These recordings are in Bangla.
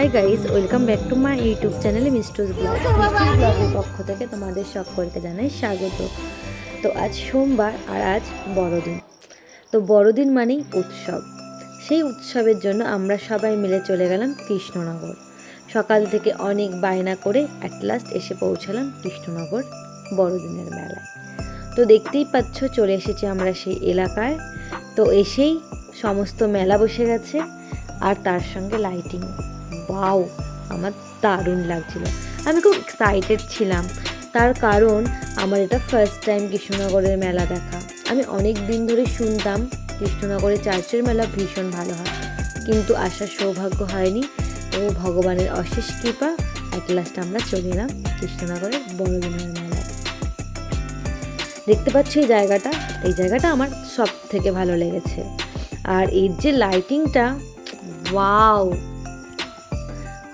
Hi guys, welcome back to my YouTube channel মিস্টুস মিস্টুস ব্লগের পক্ষ থেকে তোমাদের সকলকে জানাই স্বাগত। তো আজ সোমবার আর আজ বড়দিন। তো বড়দিন মানেই উৎসব। সেই উৎসবের জন্য আমরা সবাই মিলে চলে গেলাম কৃষ্ণনগর। সকাল থেকে অনেক বায়না করে অ্যাট লাস্ট এসে পৌঁছালাম কৃষ্ণনগর বড়দিনের মেলায়। তো দেখতেই পাচ্ছ, চলে এসেছি আমরা সেই এলাকায়। তো এসেই সমস্ত মেলা বসে গেছে, আর তার সঙ্গে লাইটিং বাও আমার দারুণ লাগছিল। আমি খুব এক্সাইটেড ছিলাম। তার কারণ আমার এটা ফার্স্ট টাইম কৃষ্ণনগরের মেলা দেখা। আমি অনেক দিন ধরে শুনতাম কৃষ্ণনগরের চার্চের মেলা ভীষণ ভালো হয়। কিন্তু আসার সৌভাগ্য হয়নি ও ভগবানের অশেষ কৃপা। এক লাস্ট আমরা চলে এলাম কৃষ্ণনগরের বড়দিনের মেলায়। দেখতে পাচ্ছি এই জায়গাটা? এই জায়গাটা আমার সব থেকে ভালো লেগেছে। আর এর যে লাইটিংটা ওয়াও!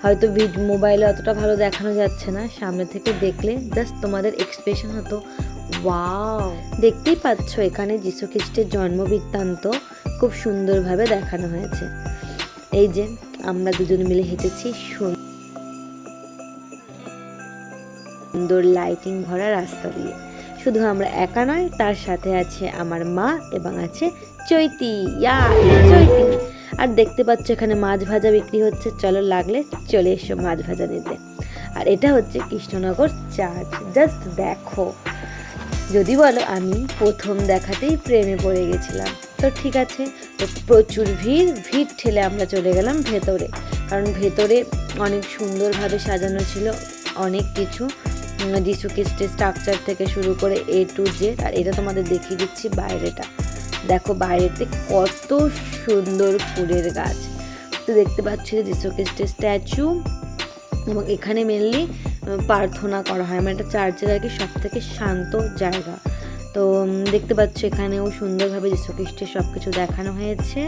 হয়তো মোবাইলে অতটা ভালো দেখানো যাচ্ছে না। সামনে থেকে দেখলে জাস্ট তোমাদের এক্সপ্রেশন হতো ওয়াও দেখতেই পাচ্ছ, এখানে যীশু খ্রিস্টের জন্ম বৃত্তান্ত খুব সুন্দরভাবে দেখানো হয়েছে। এই যে, আমরা দুজন মিলে হেঁটেছি সুন্দর লাইটিং ভরা রাস্তা দিয়ে। শুধু আমরা একা নয়, তার সাথে আছে আমার মা এবং আছে চৈতি। ইয়া, চৈতি। আর দেখতে পাচ্ছ এখানে মাছ ভাজা বিক্রি হচ্ছে। চলো লাগলে চলে এসো মাছ ভাজা নিতে। আর এটা হচ্ছে কৃষ্ণনগর চার্চ জাস্ট দেখো। যদি বলো, আমি প্রথম দেখাতেই প্রেমে পড়ে গেছিলাম। তো ঠিক আছে, তো প্রচুর ভিড়। ভিড় ঠেলে আমরা চলে গেলাম ভেতরে। কারণ ভেতরে অনেক সুন্দরভাবে সাজানো ছিল। অনেক কিছু। যিশু খ্রিস্টের স্ট্রাকচার থেকে শুরু করে এ টু জেড আর এটা তোমাদের দেখিয়ে দিচ্ছি বাইরেটা। দেখো বাইরেতে কত সুন্দর ফুলের গাছ। তো দেখতে পাচ্ছি যে যিশু খ্রিস্টের স্ট্যাচু এবং এখানে মেনলি প্রার্থনা করা হয়। মানে এটা চার্চের আর কি সব থেকে শান্ত জায়গা। তো দেখতে পাচ্ছ এখানেও সুন্দরভাবে যিশু খ্রিস্টের সব কিছু দেখানো হয়েছে।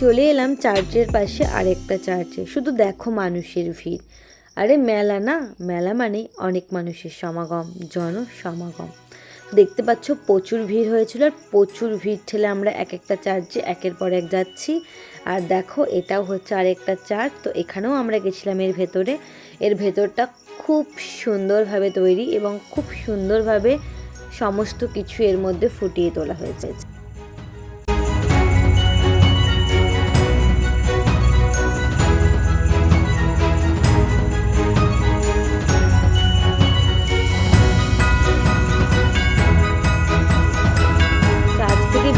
চলে এলাম চার্চের পাশে আরেকটা চার্চে। শুধু দেখো মানুষের ভিড়। আরে মেলা না, মেলা মানে অনেক মানুষের সমাগম জন সমাগম দেখতে পাচ্ছ প্রচুর ভিড় হয়েছিল আর প্রচুর ভিড় ঠেলে আমরা এক একটা চার্চে একের পর এক যাচ্ছি। আর দেখো এটাও হচ্ছে আরেকটা চার্চ, তো এখানেও আমরা গেছিলাম এর ভেতরে। এর ভেতরটা খুব সুন্দরভাবে তৈরি এবং খুব সুন্দরভাবে সমস্ত কিছু এর মধ্যে ফুটিয়ে তোলা হয়েছে।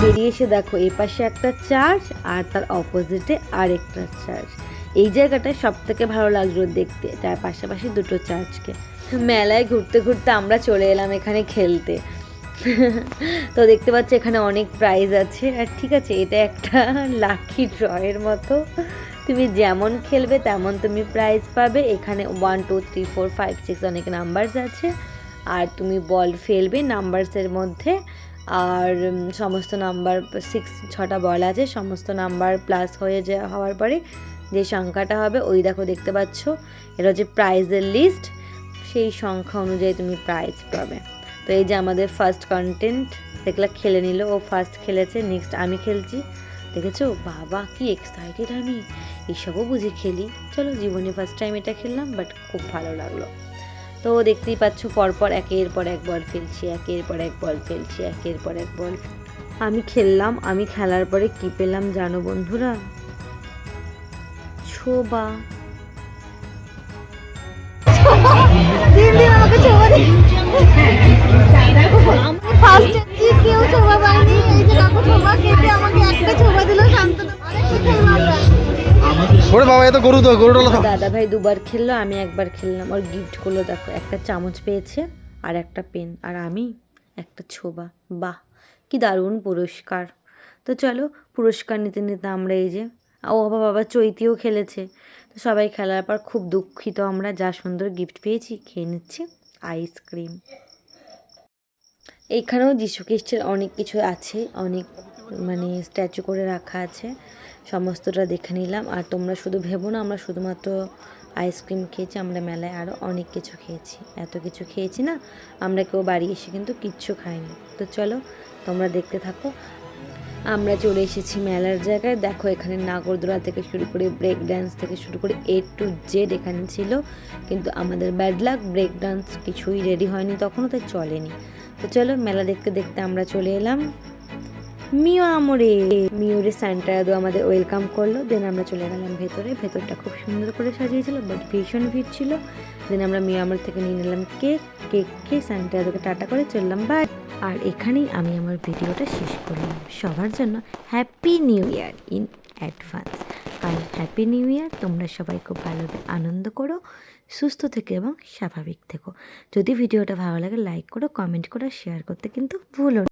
বেরিয়ে এসে দেখো এই পাশে একটা চার্চ আর তার অপোজিটে আরেকটা চার্চ এই জায়গাটায় সব থেকে ভালো লাগল দেখতে, তার পাশাপাশি দুটো চার্চকে মেলায় ঘুরতে ঘুরতে আমরা চলে এলাম এখানে খেলতে। তো দেখতে পাচ্ছি এখানে অনেক প্রাইজ আছে। আর ঠিক আছে, এটা একটা লাকি ড্রয়ের মতো। তুমি যেমন খেলবে তেমন তুমি প্রাইজ পাবে। এখানে one two three four five six অনেক নাম্বারস আছে। আর তুমি বল ফেলবে নাম্বারসের মধ্যে। আর সমস্ত নাম্বার সিক্স ছটা বল আছে, সমস্ত নাম্বার প্লাস হয়ে যা, হওয়ার পরে যে সংখ্যাটা হবে, ওই দেখো দেখতে পাচ্ছ, এটা হচ্ছে প্রাইজের লিস্ট সেই সংখ্যা অনুযায়ী তুমি প্রাইজ পাবে। তো এই যে আমাদের ফার্স্ট কন্টেন্ট দেখলা খেলে নিল, ও ফার্স্ট খেলেছে নেক্সট আমি খেলছি, দেখেছ? বাবা, কি এক্সাইটেড আমি এইসবও বুঝে খেলি। চলো, জীবনে ফার্স্ট টাইম এটা খেললাম বাট খুব ভালো লাগল। তো দেখতেই পাচ্ছ পরপর একের পর এক বল ফেলছি একের পর এক বল ফেলছি একের পর এক বল আমি খেললাম আমি খেলার পরে কি পেলাম জানো বন্ধুরা? ছোবা। দিন দিন আমাকে ছোবা দিন ফার্স্ট কেউ ছোবা পায়নি এই যে কাকু ছোবা কেটে এত গরু তো গরু ডলা দাদা ভাই দুবার খেললো আমি একবার খেললাম। ওর গিফট করল দেখো একটা চামচ পেয়েছে আর একটা পেন আর আমি একটা ছোবা। বাহ কি দারুণ পুরস্কার। তো চলো পুরস্কার নিতে নিতে আমরা এই যে ও বাবা বাবা চৈতিও খেলেছে। তো সবাই খেলার পর খুব দুঃখিত আমরা যা সুন্দর গিফট পেয়েছি খেয়ে নিচ্ছি আইসক্রিম এইখানেও যীশু খ্রিস্টের অনেক কিছু আছে অনেক মানে স্ট্যাচু করে রাখা আছে। সমস্তটা দেখে নিলাম। আর তোমরা শুধু ভেবো না, আমরা শুধুমাত্র আইসক্রিম খেয়েছি, আমরা মেলায় আরও অনেক কিছু খেয়েছি। এত কিছু খেয়েছি না, আমরা কেউ বাড়ি এসে কিন্তু কিচ্ছু খাইনি। তো চলো, তোমরা দেখতে থাকো। আমরা চলে এসেছি মেলার জায়গায়। দেখো, এখানে নাগরদোলা থেকে শুরু করে ব্রেক ডান্স থেকে শুরু করে এ টু জেড এখানে ছিল। কিন্তু আমাদের ব্যাড লাক ব্রেক ডান্স কিছুই রেডি হয়নি তখনও, তাই চলেনি। তো চলো, মেলা দেখতে দেখতে আমরা চলে এলাম। মিও আমরে। মিওরে স্যান্টারাদো আমাদের ওয়েলকাম করল। দেন আমরা চলে গেলাম ভেতরে। ভেতরটা খুব সুন্দর করে সাজিয়েছিল বাট ভীষণ ভিড় ছিল। দেন আমরা মিও আমর থেকে নিয়ে নিলাম কেক। কেক খেয়ে স্যান্টারাদোকে টাটা করে চললাম। বাই। আর এখানেই আমি আমার ভিডিওটা শেষ করলাম। সবার জন্য happy new year in advance কারণ হ্যাপি নিউ ইয়ার তোমরা সবাই খুব ভালোভাবে আনন্দ করো, সুস্থ থেকে এবং স্বাভাবিক থেকো। যদি ভিডিওটা ভালো লাগে লাইক করো কমেন্ট করো শেয়ার করতে কিন্তু ভুলো।